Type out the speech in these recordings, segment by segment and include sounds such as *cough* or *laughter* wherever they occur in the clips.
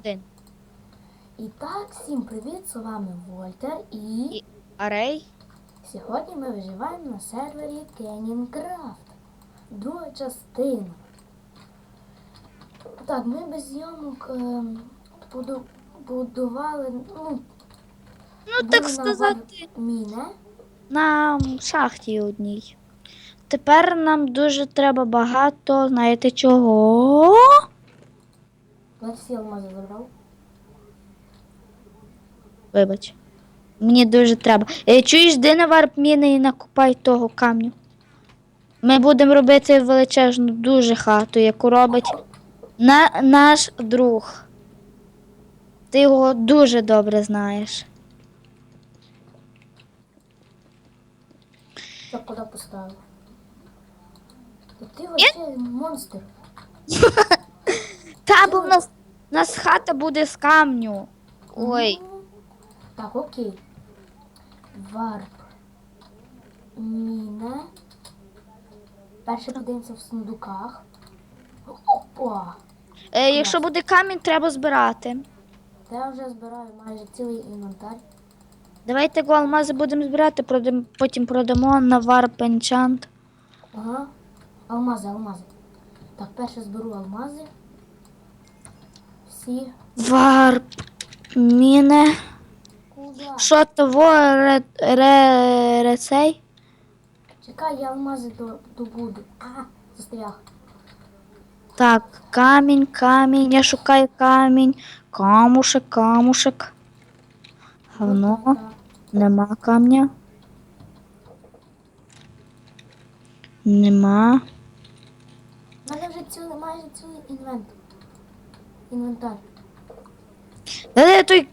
Один. І так, всім привіт, з вами Вольтер і І- Арей. сьогодні ми виживаємо на сервері Кенінкрафт. Друга частина. Так, ми без зйомок ем, буду- будували, ну, Ну, так сказати, міне. на шахті одній. Тепер нам дуже треба багато, знаєте чого? Я всі алмази забрав. Вибач. Мені дуже треба. Е, чуєш, де на варп міни і накопай того камню. Ми будемо робити величезну дуже хату, яку робить на, наш друг. Ти його дуже добре знаєш. Я куди поставив? Та ти вообще монстр. *laughs* Та, бо в нас, в нас хата буде з камню. Ой. Ну, Так, окей. Варп. Міне. Перше подивимося в сундуках. Опа! Е, якщо буде камінь, треба збирати. Та я вже збираю майже цілий інвентар. Давайте го алмази будемо збирати, продам, потім продамо на варп енчант. Ага. Алмази, алмази. Так, перше зберу алмази. Всі. Варп міне. Куда? Що того ре, ре, рецей? Чекай, я алмази до, добуду. А, застряг. Так, камінь, камінь, я шукаю камінь. Камушек, камушек. Говно, нема камня. Нема. У мене вже цілий, майже цілий інвент. Інвентар. Де де той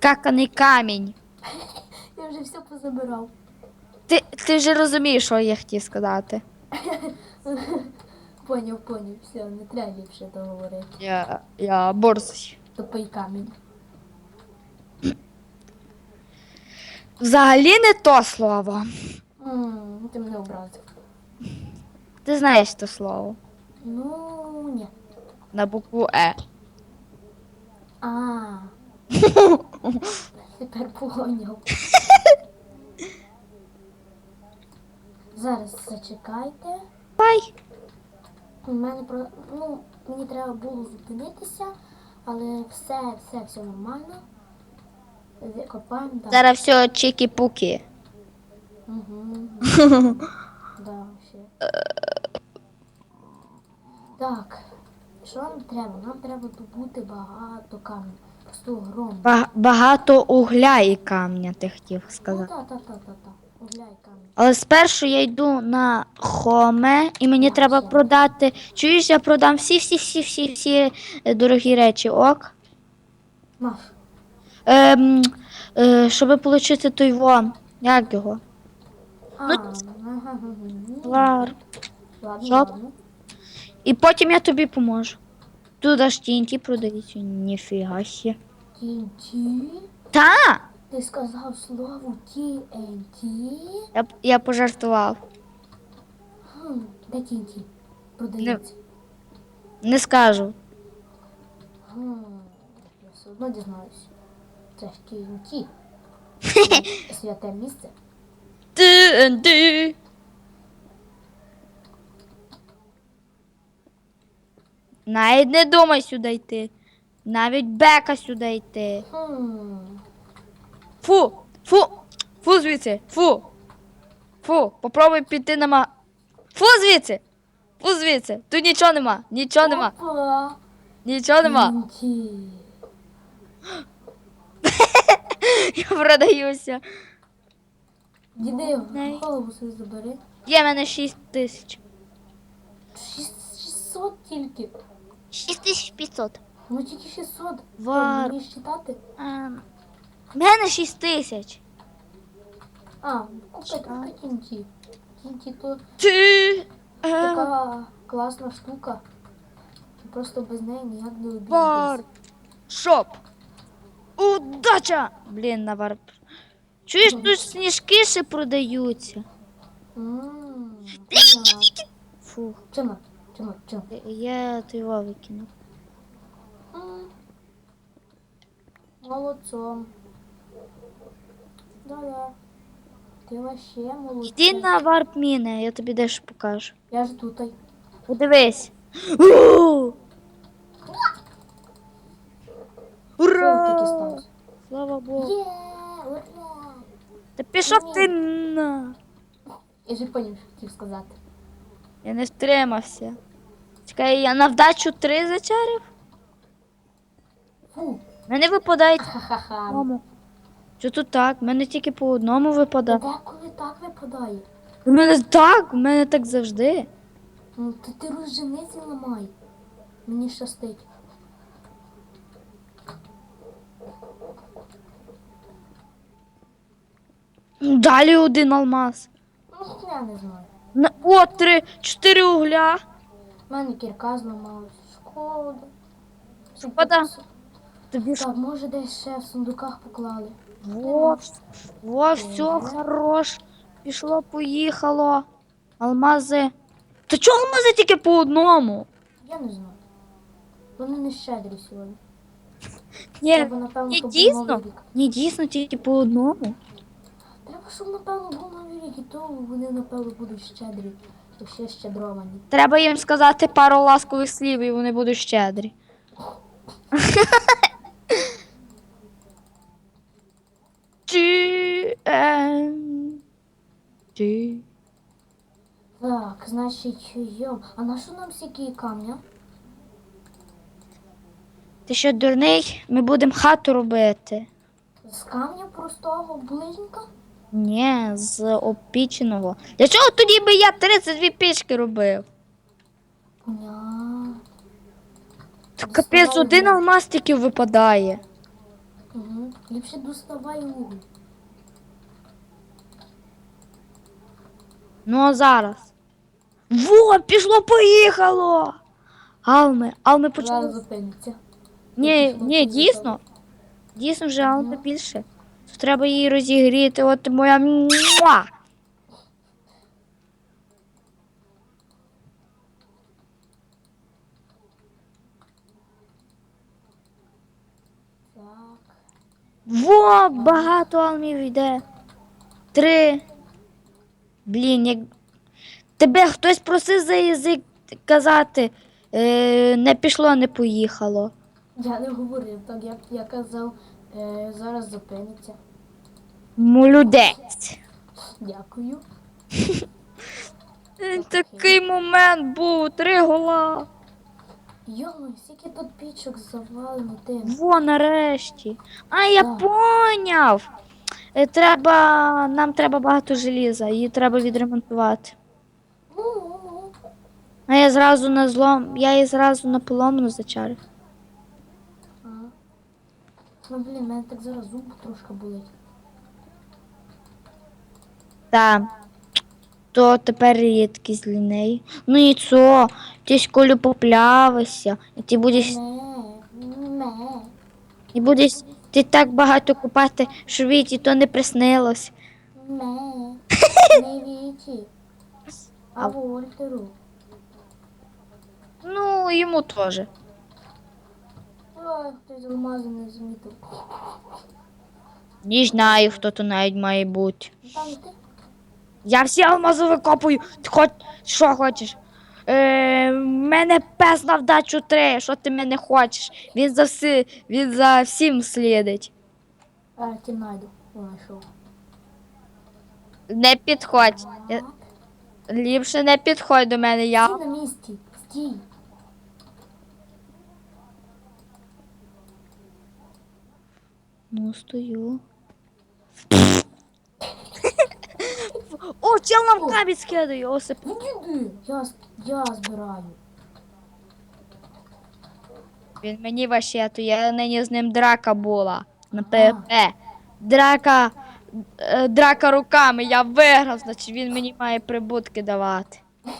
каканий камінь? *laughs* Я вже все позабирав. Ти, ти вже розумієш, що я хотів сказати. *laughs* Поняв, поняв, все, не треба більше договорити. Я, я борзий. Тупий камінь. Взагалі не то слово. М, Ти мене образив. Ти знаєш то слово. Ну, ні. На букву Е. А. *laughs* Тепер поняв. Зараз зачекайте. Пай. У мене про ну мені треба було зупинитися, але все, все, все нормально. Копаємо далі. Зараз все чики-пуки. Угу. да, ще. Так. Що нам треба? Нам треба добути багато камінь. Просто гром. Ба- багато угля і камня, ти хотів Ну сказати. так, так, так, так, так. Угляй камінь. Але спершу я йду на хоме, і мені треба продати. Чуєш, я продам всі, всі, всі, всі, всі е, дорогі речі, ок? Маш. Ем, е, щоб отримати той вон. Як його? А, Ну, ага, ага, ага. Лар. Ладно, Жоп. ладно. І потім я тобі поможу. Тут аж TNT продається. Ніфіга сі. TNT? Та! Ти сказав слово TNT? Я, я пожартував. Хм, де TNT? Продається. Не скажу. Хм, я все одно дізнаюсь. Це ж TNT. *laughs* Святе місце. TNT. Навіть не думай сюди йти. Навіть бека сюди йти. Фу, фу, фу звідси, фу. Фу, попробуй піти на ма. Фу звідси. Фу звідси. Тут нічого нема. Нічого нема. Нічого нема. *laughs* Я продаюся. Діди, голову свою забери. Є в мене 6 тисяч. Шість- 600 тільки. 6500. Ну тільки 600. Вар. Ти вмієш читати? Ем, В мене 6 тисяч. А, купи купи TNT. TNT то Ти. Ем, така класна штука. Просто без неї ніяк не Вар. обійдеш. Шоп. Удача! Блін, на варп. Чуєш, тут сніжки ще продаються. Ммм, понятно. Фух, Чому? Чому? Чому? я- його викинув. Молодцом. Да-да. Ти вообще молодець. Йди на варп міни, я тобі дещо покажу. Я ж тут. Подивись. Ура! Слава Богу. Є, ура! Та пішов ти на. Я ж поняв, що хотів сказати. Я не втримався. Чекай, я на вдачу три зачарив? Фу. Мене випадають по Ха-ха-ха. Що тут так? У мене тільки по одному випадає. Деколи так випадає. У мене так, у мене так завжди. Ну, то ти розженись і ламай. Мені щастить. Далі один алмаз. Ну, я не знаю. На- О, три, чотири угля. У мене кірка зламалась. Шкода. Шкода? Тобі. Так, може десь ще в сундуках поклали. Во, во, все, хорош. Пішло, поїхало. Алмази. Та чого алмази тільки по одному? Я не знаю. Вони не щедрі сьогодні. Ні, Треба, напевно, ні, дійсно. Ні, дійсно, тільки по одному. Щоб, напевно, був новий рік, і то вони, напевно, будуть щедрі. Ще щедровані. Треба їм сказати пару ласкових слів, і вони будуть щедрі. *laughs* Так, значить, йом. А на що нам стільки камня? Ти що, дурний? Ми будемо хату робити. З камня простого ближнька? Ні, з опіченого. Для чого тоді би я 32 пічки робив? Та капець, один алмаз тільки випадає. Угу. Ліпше доставай уголь. Ну а зараз. Во, пішло, поїхало. Алми, алми Зараз почали. зупиниться. Ні, ні, дійсно. Дійсно вже алми більше. Тут треба її розігріти, от моя муа. Во, багато алмів йде. Три. Блін, як. Тебе хтось просив за язик казати. Е, не пішло, не поїхало. Я не говорив, так як я казав, е, зараз зупиниться. Молодець. Дякую. Е, Такий момент був, три гола. Йомо, скільки тут пічок завалено тим. Во, нарешті. А, я Так. поняв. Е, Треба, нам треба багато желіза, її треба відремонтувати. Ну, ну, ну. А я зразу на злом, я її зразу на поломну зачарив. Ну, блін, мене так зараз зуб трошки болить. Так. То тепер такі з. Ну і що? Ти ж колю поплявишся, і ти будеш, і будеш ти так багато купати, що віті то не приснилось. не, не віті. А Вольтеру. Ну, йому теж. Хтось алмази не змітив. Не знаю, хто то навіть має бути. Там ти? Я всі алмази викопую. Ти хоч що хочеш? Е, мене пес на вдачу три. Що ти мене хочеш? Він за всі, він за всім слідить. А, ті найду. Знайшов. Не підходь. Ліпше не підходь до мене. Я Стій на місці. Стій. Ну стою. О, чел нам камінь скидає, осип. Ну іди. Я, я збираю. Він мені ваще, то я нині з ним драка була на ПВП. Драка, е, драка руками, я виграв, значить він мені має прибутки давати. *laughs*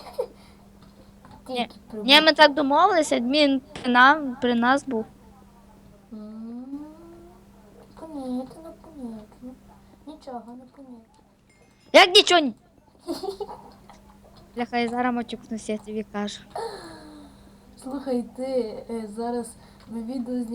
Ні, ми так домовилися, адмін при, нам, при нас був. Нічого не понятно. Як нічого. ні- Бляха, я зараз матюкнуся, я тобі кажу. Слухай, ти е, зараз ми відео